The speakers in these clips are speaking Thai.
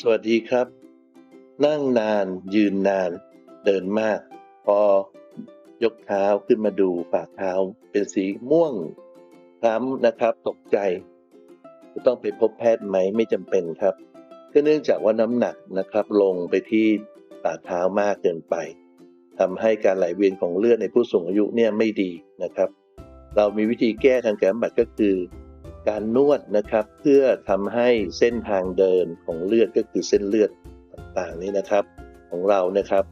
สวัสดีครับ นั่งนานยืนนาน เดินมาก พอยกเท้าขึ้นมาดูฝ่าเท้าเป็นสีม่วงคล้ำนะครับ ตกใจ จะต้องไปพบแพทย์ไหมไม่จำเป็นครับก็เนื่องจากว่าน้ำหนักนะครับ ลงไปที่ฝ่าเท้ามากเกินไปทำให้การไหลเวียนของเลือดในผู้สูงอายุเนี่ยไม่ดีนะครับ เรามีวิธีแก้ทางการบำบัดก็คือ การนวดนะครับเพื่อทำให้เส้นทางเดินของเลือดก็คือเส้นเลือดต่างๆนี้นะครับของเรานะครับ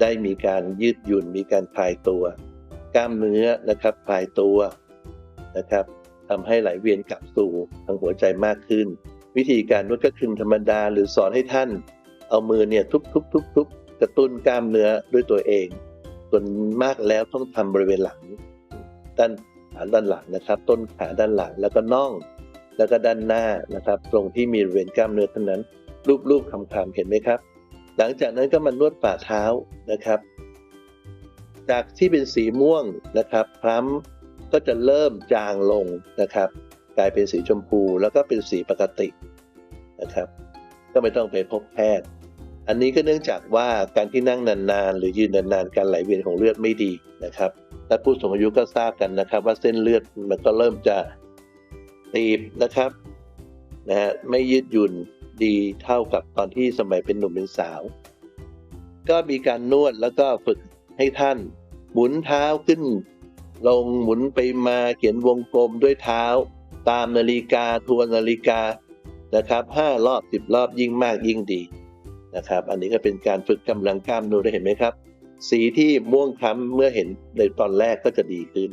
ได้มีการยืดหยุ่นมีการคลายตัว กล้ามเนื้อนะครับคลายตัวนะครับทำให้ไหลเวียนกลับสู่ทางหัวใจมากขึ้น วิธีการนวดก็คือธรรมดา หรือสอนให้ท่าน เอามือเนี่ยทุบๆๆๆกระตุ้นกล้ามเนื้อด้วยตัวเอง ส่วนมากแล้วต้องทำบริเวณหลังด้าน ขาด้านหลังนะครับ ต้นขาด้านหลังแล้วก็น่อง แล้วก็ด้านหน้านะครับ ตรงที่มีบริเวณกล้ามเนื้อเท่านั้น รูปๆคำๆเห็นไหมครับ หลังจากนั้นก็มานวดฝ่าเท้านะครับ จากที่เป็นสีม่วงนะครับคล้ำก็จะเริ่มจางลงนะครับ กลายเป็นสีชมพูแล้วก็เป็นสีปกตินะครับ ก็ไม่ต้องไปพบแพทย์อันนี้ก็เนื่องจากว่าการที่นั่งนานๆ หรือยืนนานๆ การไหลเวียนของเลือดไม่ดีนะครับ และผู้สูงอายุก็ทราบกันนะครับ ว่าเส้นเลือดมันก็เริ่มจะตีบนะครับนะฮะไม่ยืดหยุ่นดีเท่ากับตอนที่สมัยเป็นหนุ่มเป็นสาว ก็มีการนวดแล้วก็ฝึกให้ท่าน หมุนเท้าขึ้น ลงหมุนไปมาเขียนวงกลมด้วยเท้า ตามนาฬิกาทวนนาฬิกานะครับห้ารอบสิบรอบยิ่งมากยิ่งดีนะครับ อันนี้ก็เป็นการฝึกกำลังกล้ามเนื้อได้เห็นไหมครับ สีที่ม่วงคล้ำเมื่อเห็นในตอนแรกก็จะดีขึ้น